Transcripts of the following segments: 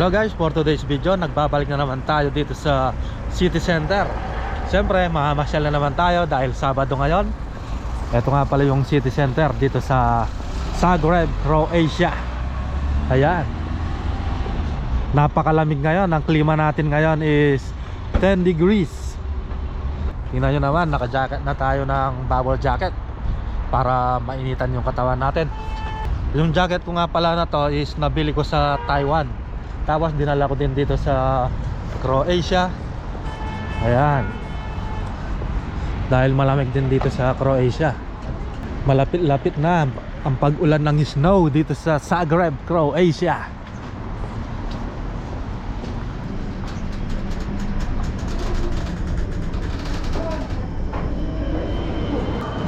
Hello guys, for today's video, nagbabalik na naman tayo dito sa City Center. Siyempre, mamamasyal na naman tayo dahil Sabado ngayon. Ito nga pala yung City Center dito sa Zagreb, Croatia. Ayan. Napakalamig ngayon. Ang klima natin ngayon is 10 degrees. Tingnan nyo naman, naka-jacket na tayo ng bubble jacket para mainitan yung katawan natin. Yung jacket ko nga pala na to is nabili ko sa Taiwan. Tapos dinala ko din dito sa Croatia. Ayan. Dahil malamig din dito sa Croatia. Malapit-lapit na ang pag-ulan ng snow dito sa Zagreb, Croatia.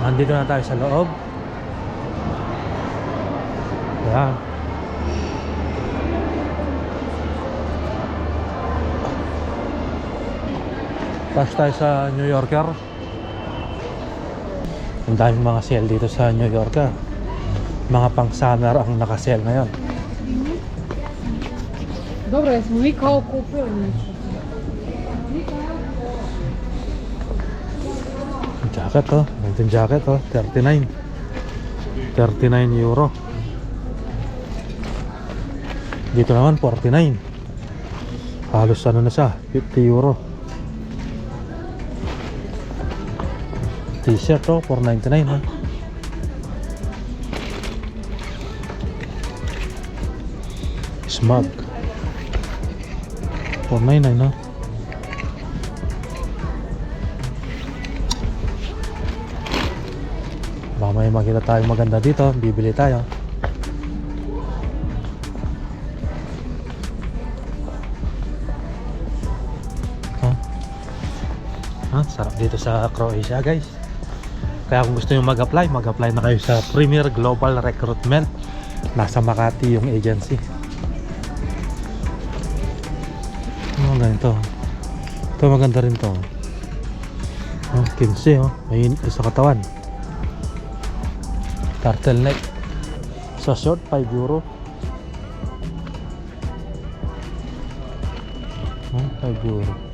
Nandito na tayo sa loob. Ayan. Tapos tayo sa New Yorker. Ang daming mga sale dito sa New Yorker. Mga pang summer ang naka-sale ngayon. Добре, smo mi kao kupili nešto. Jacket oh, mountain jacket oh, 39. 39 euro. Dito naman 49. Halos ano na siya, 50 euro. T-shirt oh, 499 ha. Smug. 499 no? Baka may makita tayo maganda dito, bibili tayo. Huh? Huh? Sarap dito sa Croatia guys. Kaya kung gusto nyo mag-apply, mag-apply na kayo sa Premier Global Recruitment. Nasa Makati yung agency. Ano ganito? Ito maganda rin to. Oh, 15 oh. May isa katawan. Turtleneck. Sa short, 5 euro. Oh, 5 euro.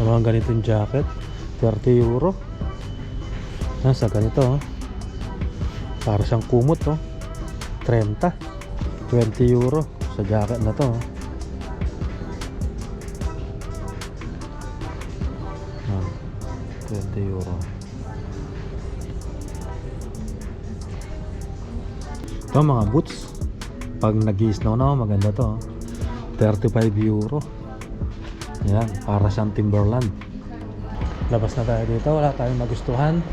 Sa mga ganitong jacket, 30 euro. Yan, sa ganito, oh. Para siyang kumot, oh. 30. 20 euro sa jacket na to, oh. Yan. 20 euro. Ito mga boots. Pag nag-snow na, maganda to. oh. 35 euro. Yan, para siyang Timberland. Labas na tayo dito, wala tayong nagustuhan.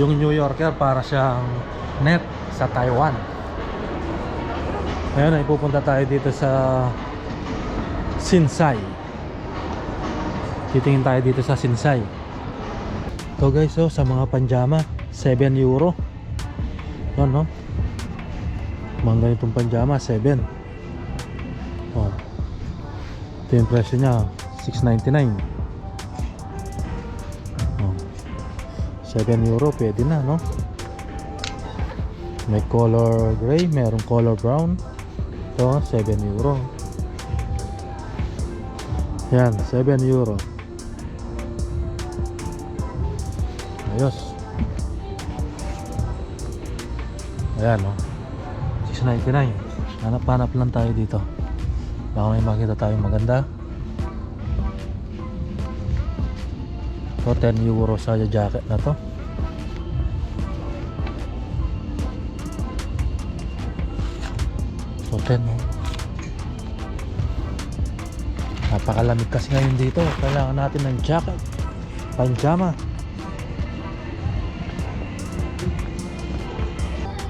Yung New Yorker para siyang net sa Taiwan. Ngayon, ipupunta tayo dito sa Sinsay. Titingin tayo dito sa Sinsay. Ito guys, oh, sa mga panjama, 7 euro. Yan, no? Mga ganitong panjama, 7. Oh. Ito yung presyo niya, 6.99. Oh. 7 euro, pwede na, no? May color gray, merong color brown. Ito, 7 euro. Yan, 7 euro. Ayos. Ayan, no? 6.99. Hanap-hanap lang tayo dito. Baka may makita tayong maganda. Ito, 10 euro sa jacket na to. So, 10, no? Napakalamig kasi ngayon dito. Kailangan natin ng jacket. Panjama.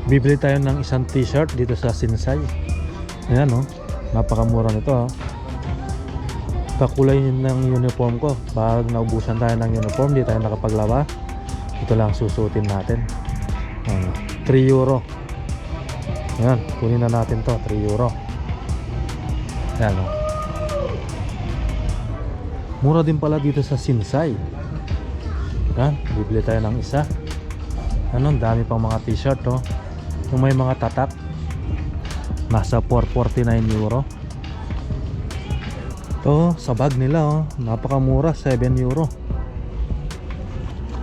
Bibili tayo ng isang t-shirt dito sa Sinsay. Ayan no. Napakamura nito ha. Kakulay ng uniform ko. Pag naubusan tayo ng uniform, di tayo nakapaglaba. Ito lang susutin natin. Ayan, 3 euro. Ayan, kunin na natin to 3 euro. Ayan no. Mura din pala dito sa Sinsay. Yan, bibili tayo ng isa. Ano, dami pang mga t-shirt, oh. Yung may mga tatak. Nasa 449 euro. Ito, sa bag nila oh. Napakamura, 7 euro.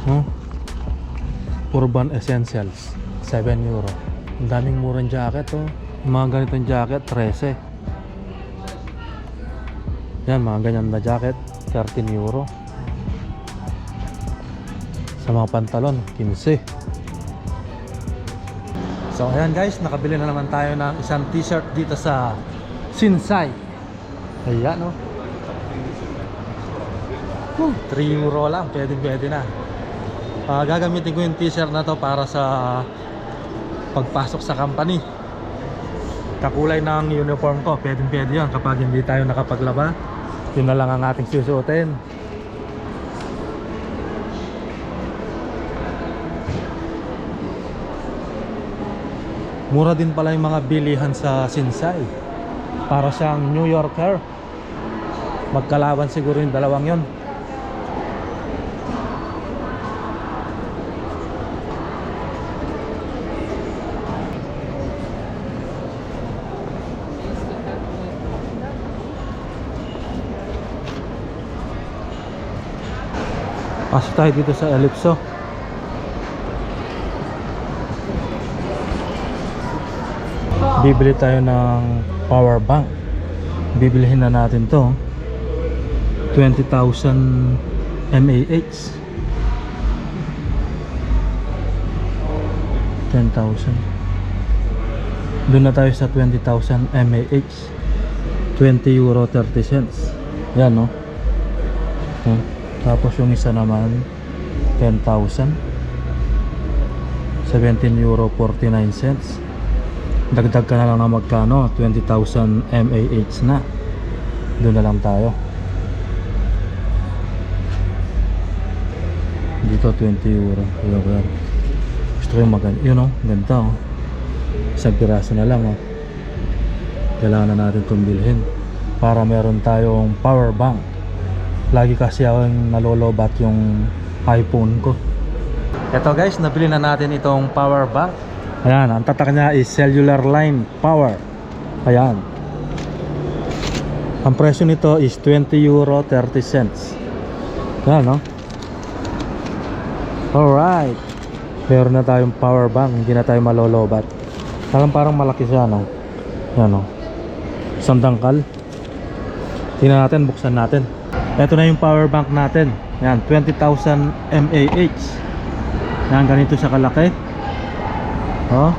Oh. Urban Essentials, 7 euro. Ang daming murang jacket oh. Mga ganitong jacket, 13. Yan, mga ganyan na jacket, 13 euro. Sa mga pantalon, 15. So ayan guys, nakabili na naman tayo ng isang t-shirt dito sa Sinsay. Ayan oh. Whew, 3 euro lang, pwede pwede na. Ah, gagamitin ko yung t-shirt na to para sa pagpasok sa company. Kakulay ng uniform ko, pwede pwede yun kapag hindi tayo nakapaglaba. Yun na lang ang ating susuotin. Mura din pala yung mga bilihan sa Sinsay. Para siyang New Yorker. Magkalaban siguro yung dalawang yon. Pasok tayo dito sa Ellipso. Bibili tayo ng power bank. Bibilihin na natin to. 20,000 mAh. 10,000. Doon na tayo sa 20,000 mAh. 20 euro 30 cents. Yan no. Tapos yung isa naman 10,000. 17 euro 49 cents dagdag ka na lang na magkano? 20,000 mAh na. Doon na lang tayo. Dito 20 euro. Ayan. gusto ko yung maganda yun o ganda o isang piraso na lang o kailangan na natin itong bilhin para meron tayong power bank. Lagi kasi akong nalolobat yung iPhone ko. Eto guys. Nabili na natin itong power bank Ayan, ang tatak niya is cellular line power. Ayan. Ang presyo nito is 20 euro 30 cents. Ayan, no? Alright. Meron na tayong power bank. Hindi na tayo malolobat. Parang parang malaki siya, no? Ayan, no? Isang dangkal. Tingnan natin, buksan natin. Ito na yung power bank natin. Ayan, 20,000 mAh. Ayan, ganito siya kalaki. Oh.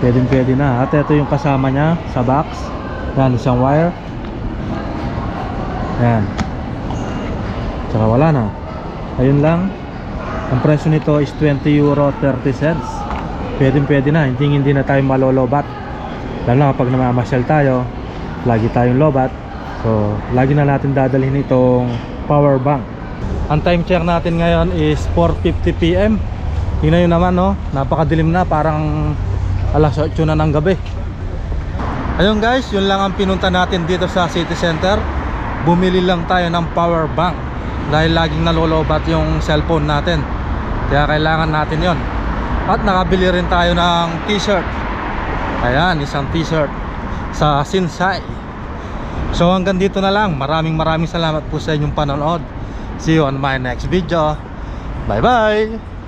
Pwedeng pwede na. At ito yung kasama niya sa box. Yan, isang wire. Yan. Tsaka wala na. Ayun lang. Ang presyo nito is 20 euro 30 cents. Pwedeng pwede na. Hindi hindi na tayo malolobat. Lalo na kapag namamasyal tayo, lagi tayong lobat. So, lagi na natin dadalhin itong power bank. Ang time check natin ngayon is 4.50 p.m. Tingnan nyo naman no, napakadilim na parang alas 8 na ng gabi. Ayun guys, yun lang ang pinunta natin dito sa city center. Bumili lang tayo ng power bank dahil laging nalolobat yung cellphone natin. Kaya kailangan natin yon. At nakabili rin tayo ng t-shirt. Ayan, isang t-shirt sa Sinsay. So hanggang dito na lang. Maraming maraming salamat po sa inyong panonood. See you on my next video. Bye bye!